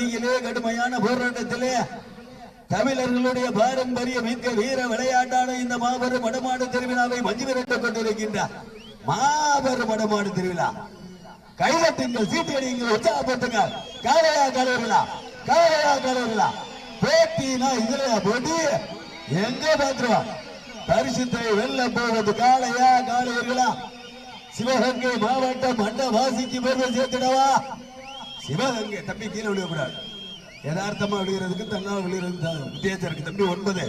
பண்டிகையிலே கடுமையான போராட்டத்திலே தமிழர்களுடைய பாரம்பரிய மிக்க வீர விளையாட்டான இந்த மாபெரும் வடமாடு திருவிழாவை மஞ்சு விரட்டுக் கொண்டிருக்கின்றார். மாபெரும் வடமாடு திருவிழா. கைதட்டுங்கள் சீட்டு அடிங்கள் உற்சாகப்படுத்துங்க காலையா கலவரலா காலையா கலவரலா போட்டினா இதுல போட்டி? எங்க பாத்துருவோம் பரிசுத்தை வெல்ல போவது காலையா காளையர்களா? சிவகங்கை மாவட்டம் மண்ட வாசிக்கு பெருமை சேர்த்துடவா? சிவகங்கை தம்பி கீழே விழுகக்கூடாது. யதார்த்தமா விழுகிறதுக்கு தன்னால் விழுகிறது வித்தியாசம் இருக்கு. தம்பி ஒன்பது.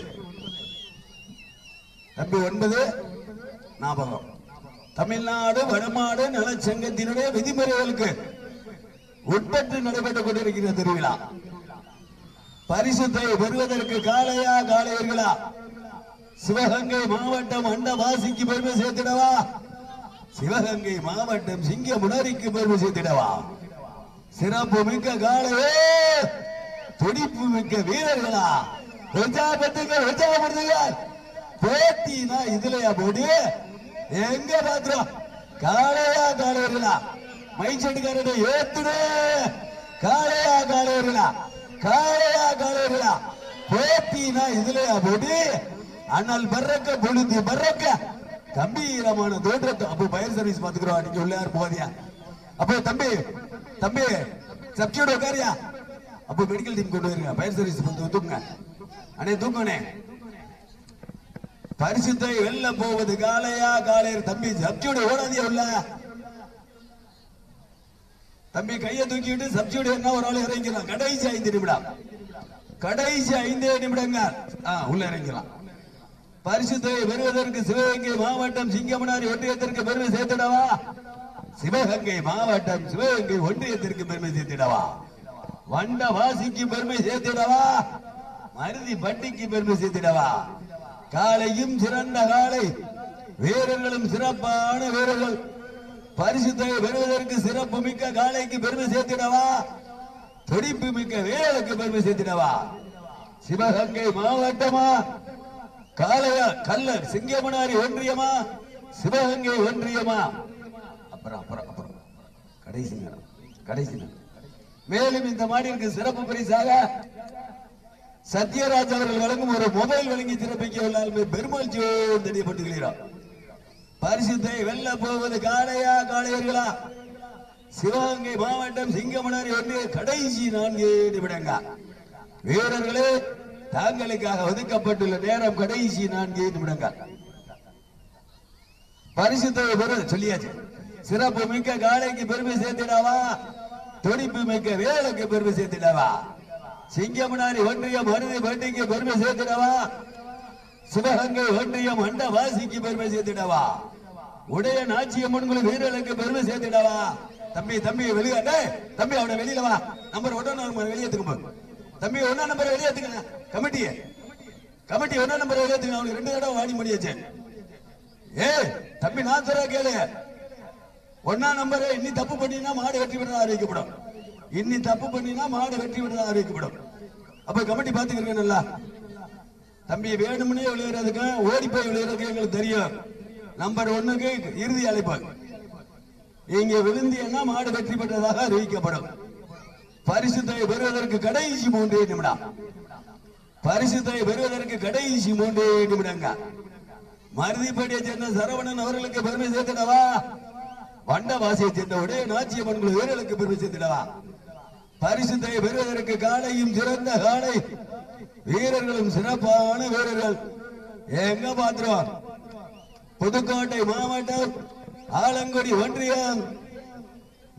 தம்பி ஒன்பது ஞாபகம். தமிழ்நாடு வடமாடு நலச்சங்கத்தினுடைய விதிமுறைகளுக்கு உட்பட்டு நடைபெற்றுக் கொண்டிருக்கிற திருவிழா. பரிசுத்தை பெறுவதற்கு காளையா காலையர்களா சிவகங்கை மாவட்டம் அண்டவாசிக்கு பெருமை சேர்த்திடவா? சிவகங்கை மாவட்டம் சிங்க முனரிக்கு பெருமை சேர்த்திடவா? சிறப்பு மிக்க காளையே. துடிப்பு மிக்க வீரர்களா. உற்சாகப்படுத்துங்க உற்சாகப்படுத்துங்க போட்டினா இதுலயா போடி. எங்க பாத்துறோம் காலையா காளையர்களா. மைச்சடிக்காரனை ஏத்துடு. காலையா காளையர்களா. காலையா காளையர்களா. போட்டினா இதுலயா போடி. அண்ணல் பறக்க பொழுது பறக்க. கம்பீரமான தோற்றத்தை. அப்போ பயர் சர்வீஸ் பாத்துக்கிறோம். நீங்க உள்ள யார் போதியா அப்போ தம்பி தம்பி சப்ஜியோட உட்காரியா? அப்போ மெடிக்கல் டீம் கொண்டு வருங்க. ஃபயர் சர்வீஸ் வந்து தூக்குங்க. அண்ணே தூக்கணே பரிசுத்தை வெல்ல போவது காளையா காளையர்? தம்பி சப்ஜியோட ஓடாதியா உள்ள. தம்பி கையை தூக்கிட்டு சப்ஜியோட என்ன ஒரு ஆள் இறங்கிடலாம். கடைசி ஐந்து நிமிடம். கடைசி ஐந்தே நிமிடங்கள் உள்ள இறங்கலாம் பரிசுத்தை பெறுவதற்கு சிவகங்கை மாவட்டம் சிங்கமனாரி ஒன்றியத்திற்கு பெருமை சேர்த்துடவா? சிவகங்கை மாவட்டம் சிவகங்கை ஒன்றியத்திற்கு பெருமை சேர்த்திடவா? வண்ட வாசிக்கு பெருமை சேர்த்திடவா? மருதி பட்டிக்கு பெருமை சேர்த்திடவா? காலையும் சிறந்த காலை வீரர்களும் சிறப்பான வீரர்கள். பரிசுத்தை பெறுவதற்கு சிறப்பு மிக்க காளைக்கு பெருமை சேர்த்திடவா? துடிப்பு மிக்க வீரர்களுக்கு பெருமை சேர்த்திடவா? சிவகங்கை மாவட்டமா? காளையா கல்லர் சிங்கமனாரி ஒன்றியமா? சிவகங்கை ஒன்றியமா? அப்புறம் அப்புறம். கடைசி நேரம் கடைசி நேரம் மேலும் இந்த மாநிலக்கு சிறப்பு பரிசாக சத்யராஜ் அவர்கள் வழங்கும் ஒரு மொபைல் வழங்கி சிறப்பிக்க எல்லாருமே பெருமாள் தெரியப்பட்டுகிறார் பரிசுத்தை வெல்ல போவது காளையா காளையர்களா? சிவகங்கை மாவட்டம் சிங்கமனாரி வந்து கடைசி நான்கு நிமிடங்க வீரர்களே தாங்களுக்காக ஒதுக்கப்பட்டுள்ள நேரம் கடைசி நான்கு நிமிடங்கள். பரிசுத்தை பெற சொல்லியாச்சு. சிறப்பு மிக்க காளைக்கு பெருமை சேர்த்திடாவா? துடிப்பு மிக்க வேலைக்கு பெருமை சேர்த்திடாவா? சிங்கமனாரி ஒன்றியம் மருதி பண்டிக்கு பெருமை சேர்த்திடவா? சிவகங்கை ஒன்றியம் அண்ட வாசிக்கு பெருமை சேர்த்திடவா? உடைய நாச்சியம்மன்களும் வீரர்களுக்கு பெருமை சேர்த்திடவா? தம்பி தம்பி வெளியே தம்பி அவனை வெளியில வா. நம்பர் ஒன்னா நம்பர் வெளியேத்துக்கு தம்பி ஒன்னா நம்பர் வெளியேத்துங்க கமிட்டி கமிட்டி ஒன்னா நம்பர் வெளியேத்துங்க அவனுக்கு ரெண்டு தடவை வாடி முடியாச்சு. ஏ தம்பி நான் சொல்ற கேளு. ஒன்னா நம்பர் இன்னி தப்பு பண்ணினா மாடு வெற்றி பெற்றதா அறிவிக்கப்படும். இன்னி தப்பு பண்ணினா மாடு வெற்றி பெற்றதா அறிவிக்கப்படும். அப்ப கமிட்டி நல்லா தம்பி வேணும்னே விளையாடுறதுக்கு ஓடி போய் விளையாடுறதுக்கு எங்களுக்கு தெரியும். நம்பர் ஒண்ணுக்கு இறுதி அழைப்பு. இங்க விழுந்தியன்னா மாடு வெற்றி பெற்றதாக அறிவிக்கப்படும். பரிசுத்தை பெறுவதற்கு கடைசி மூன்றே நிமிடம். பரிசுத்தை பெறுவதற்கு கடைசி மூன்றே நிமிடங்க. மருதிப்படியை சேர்ந்த சரவணன் அவர்களுக்கு பெருமை சேர்த்திடவா? வண்டவாசியை சேர்ந்த உடைய நாச்சியம்மன் வீரர்களுக்கு பெருமை சேர்த்திடவா? பரிசுத்தை பெறுவதற்கு காலையும் சிறந்த காலை வீரர்களும் சிறப்பான வீரர்கள். எங்க பாத்திரம்? புதுக்கோட்டை மாவட்டம் ஆலங்குடி ஒன்றியம்.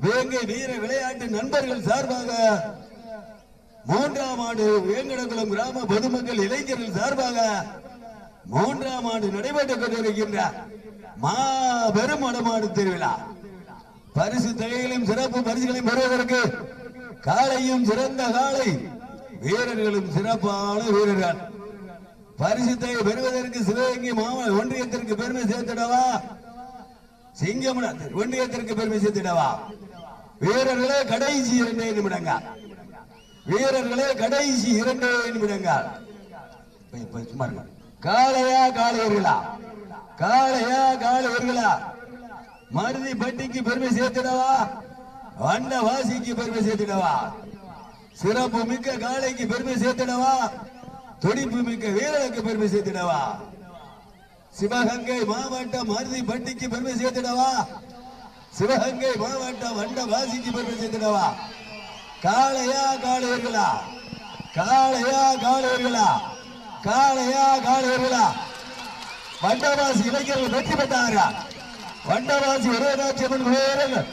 வேங்கை வீர விளையாட்டு நண்பர்கள் சார்பாக மூன்றாம் ஆண்டு வேங்கடகுளம் கிராம பொதுமக்கள் இளைஞர்கள் சார்பாக மூன்றாம் ஆண்டு நடைபெற்றுக் கொண்டிருக்கின்ற மாபெரும் வடமாடு திருவிழா. பரிசு தொகைகளையும் சிறப்பு பரிசுகளையும் பெறுவதற்கு காலையும் சிறந்த காலை வீரர்களும் சிறப்பான வீரர்கள். பரிசு பரிசுத்தை பெறுவதற்கு சிவகங்கை மாவட்ட ஒன்றியத்திற்கு பெருமை சேர்த்திடவா? சிங்கம் ஒன்றியத்திற்கு பெருமை சேர்த்திடவா? வீரர்களே கடைசி இரண்டே நிமிடங்கள். வீரர்களே கடைசி இரண்டே நிமிடங்க சும்மா இருங்க. காளையா காளையர்களா? காளையா காளையர்களா? மருதி பட்டிக்கு பெருமை சேர்த்துடவா? வண்ட வாசிக்கு பெருமை சேர்த்துடவா? சிறப்பு மிக்க காளைக்கு பெருமை சேர்த்துடவா? துடிப்பு மிக்க வீரனுக்கு பெருமை சேர்த்துடவா? சிவகங்கை மாவட்டம் மருதி பட்டிக்கு பெருமை சேர்த்துடவா? சிவகங்கை மாவட்டம் வண்ட வாசிக்கு பெருமை சேர்த்துடவா? காளையா காளையர்களா? காளையா காளையர்களா? காளையா காளையா வண்டவாசி இளைஞர்கள் வெற்றி பெற்றாரா வண்டவாசி ஒரே நாச்சியம்மன் வீரர்கள்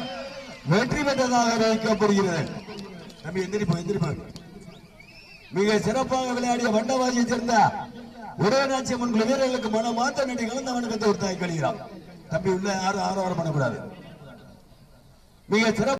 வெற்றி பெற்றதாக அறிவிக்கப்படுகிறது நம்ம எந்திரிப்போம் எந்திரிப்போம் மிக சிறப்பாக விளையாடிய வண்டவாசியை சேர்ந்த ஒரே நாச்சியம்மன் வீரர்களுக்கு மன மாத்த நடி கலந்த வணக்கத்தை ஒரு தாய் கழிகிறான் தம்பி உள்ள யாரும் ஆரவாரம் பண்ணக்கூடாது. மிக சிறப்பு